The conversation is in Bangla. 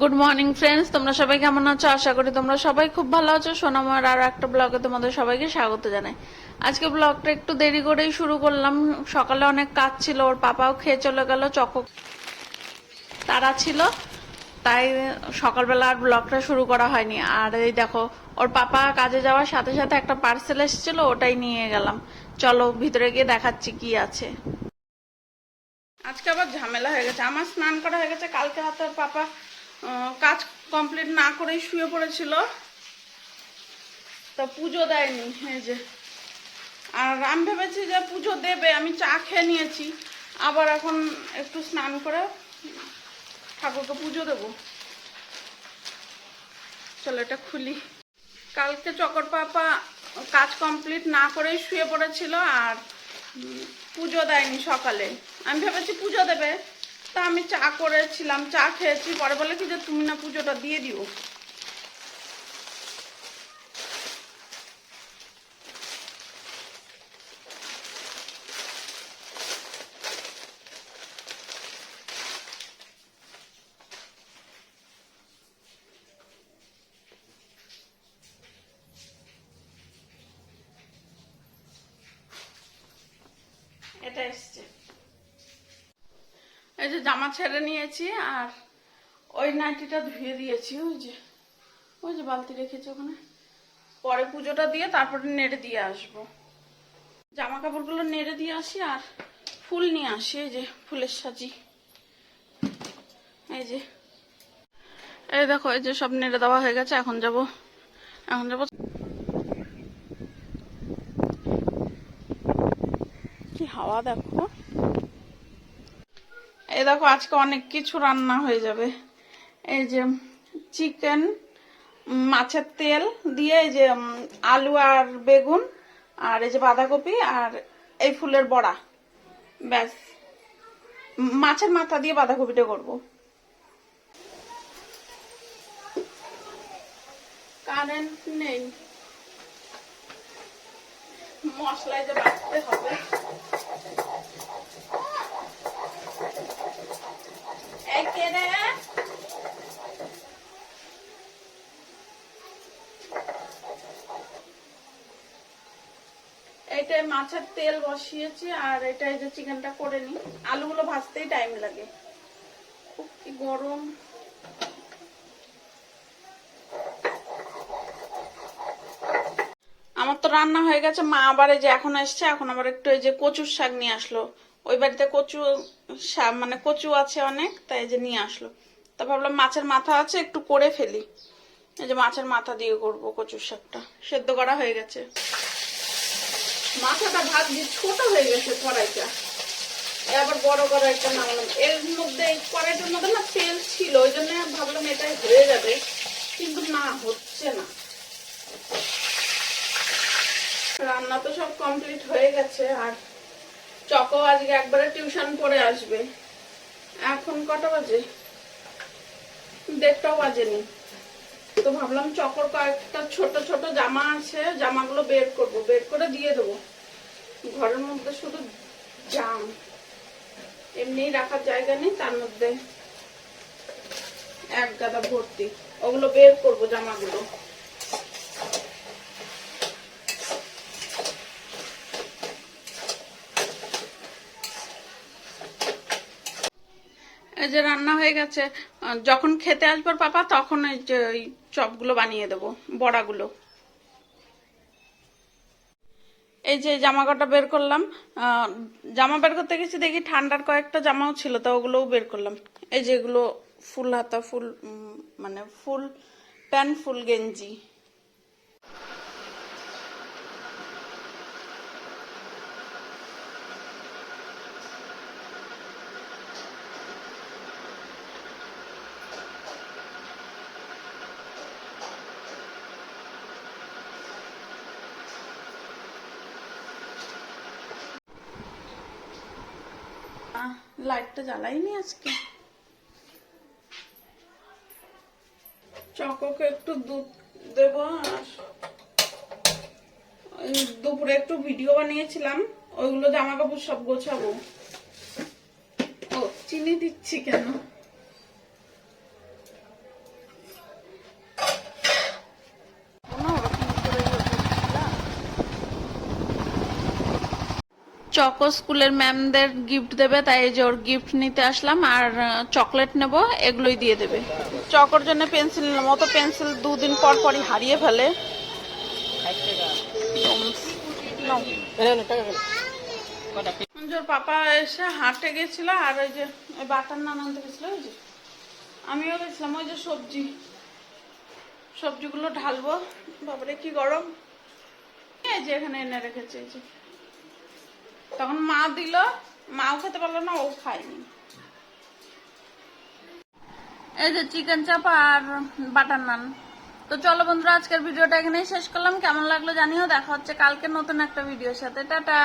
গুড মর্নিং ফ্রেন্ডস তোমরা সবাই কেমন আছো? আশা করি তোমরা সবাই খুব ভালো আছো। সোনামার আর একটা ব্লগে তোমাদের সবাইকে স্বাগত জানাই। আজকে ব্লগটা একটু দেরি করেই শুরু করলাম। সকালে অনেক কাজ ছিল, ওর পাপাও খেয়ে চলে গেল, চক তারা ছিল। তাই সকালবেলা আর ব্লগটা শুরু করা হয়নি। আর এই দেখো, ওর পাপা কাজে যাওয়ার সাথে সাথে একটা পার্সেল এসেছিল, ওটাই নিয়ে গেলাম। চলো ভিতরে গিয়ে দেখাচ্ছি কি আছে। আজকে আবার ঝামেলা হয়ে গেছে। আমার স্নান করা হয়ে গেছে, কালকে হাতে পাপা কাজ কমপ্লিট না করেই শুয়ে পড়েছিল। তো পুজো দেয়নি, এই যে। আর আমি ভেবেছি যে পুজো দেবে, আমি চা খেয়ে নিয়েছি। আবার এখন একটু স্নান করে ঠাকুরকে পুজো দেবো। চলো এটা খুলি। কালকে চকর পাপা কাজ কমপ্লিট না করেই শুয়ে পড়েছিল আর পুজো দেয়নি সকালে। আমি ভেবেছি পুজো দেবে। তা আমি চা করেছিলাম, চা খেয়েছি। পরে বলে কি যে তুমি না পুজোটা দিয়ে দিও। এটা এসছে। এই যে জামা ছেড়ে নিয়েছি আর ওই নাইটিটা ধুয়ে দিয়েছি, ওই যে ওই যে বালতি রেখেছি ওখানে। পরে পুজোটা দিয়ে তারপরে নেড়ে দিয়ে আসব। জামা কাপড়গুলো নেড়ে দিয়ে আসি আর ফুল নিয়ে আসি, এই যে ফুলের সাজি। এই যে, এই দেখো, এই যে সব নেড়ে দেওয়া হয়ে গেছে, এখন যাব এখন যাব। কি হাওয়া দেখো। এই দেখো, আজকে অনেক কিছু রান্না হয়ে যাবে। এই যে চিকেন মাছের তেল দিয়ে এই যে আলু আর বেগুন আর এই যে বাঁধাকপি আর এই ফুলের বড়া। ব্যাস। মাছের মাথা দিয়ে বাঁধাকপিটা করব। কারেন্ট নেই। মশলায় যে বাটতে হবে এই কে রে? এইটাই মাছের তেল বসিয়েছি আর এটা যে চিকেনটা করে নি আলুগুলো ভাজতেই টাইম লাগে। উফ, কি গরম। আমার তো রান্না হয়ে গেছে মা আবার এই যে এখন এসছে এখন আবার একটু এই যে কচুর শাক নিয়ে আসলো। ওই বাড়িতে কচু শাক মানে কচু আছে অনেক তাই যে নিয়ে আসলো। তা ভাবলাম মাছের মাথা আছে একটু করে ফেলি। এই যে মাছের মাথা দিয়ে করব কচুর শাকটা। সেদ্ধ করা হয়ে গেছে। মাথাটা ভাবছি ছোট হয়ে গেছে কড়াইটা। এ আবার বড় কড়াইটা নামালাম এর মধ্যে কড়াইটার মধ্যে না তেল ছিল, ওই জন্য ভাবলাম এটাই হয়ে যাবে, কিন্তু না, হচ্ছে না। রান্না তো সব কমপ্লিট হয়ে গেছে, আর চকো আজকে একবারে টিউশন পড়ে আসবে। এখন কটা বাজে? দেড়টাও বাজেনি। তো ভাবলাম চকর কয়েকটা ছোট ছোট জামা আছে, জামাগুলো বের করব, বের করে দিয়ে দেবো। ঘরের মধ্যে শুধু জাম। এমনি রাখার জায়গা নেই, তার মধ্যে এক গাদা ভর্তি। ওগুলো বের করব জামাগুলো। যে রান্না হয়ে গেছে যখন খেতে আসবার পাপা, তখন এই যে ওই চপগুলো বানিয়ে দেবো, বড়াগুলো। এই যে জামা কটা বের করলাম জামা বের করতে গেছি দেখি ঠান্ডার কয়েকটা জামাও ছিল, তো ওগুলোও বের করলাম। এই যেগুলো ফুল হাতা, ফুল মানে ফুল প্যান্ট ফুল, গেঞ্জি। লাইটটা জ্বালাইনি আজকে? চকোকে একটু দুধ দেব আর দুপুরে একটু ভিডিও বানিয়েছিলাম, ওইগুলো জামা কাপড় সব গোছাবো। ও, চিনি দিচ্ছি কেন? চকো স্কুলের ম্যামদের গিফট দেবে তাই এই যে ওর গিফট নিতে আসলাম আর চকলেট নেব এগুলোই দিয়ে দেবে। চকোর জন্য পেন্সিল নিলাম ও তো পেন্সিল দুদিন পর পরই হারিয়ে ফেলে। পাপা এসে হাটে গেছিল আর ওই যে ওই বাটার নান আনতে গেছিল ওই যে। আমিও গেছিলাম ওই যে সবজি। সবজিগুলো ঢালবো। বাবারে কি গরম। এই যে এখানে এনে রেখেছে এই যে। তখন মা দিল, মাও খেতে পারল না, ও খায়নি। এই যে চিকেন চাপ আর বাটার নান তো চলো বন্ধুরা, আজকের ভিডিওটা এখানেই শেষ করলাম। কেমন লাগল জানিও, দেখা হচ্ছে কালকে নতুন একটা ভিডিওর সাথে। টাটা।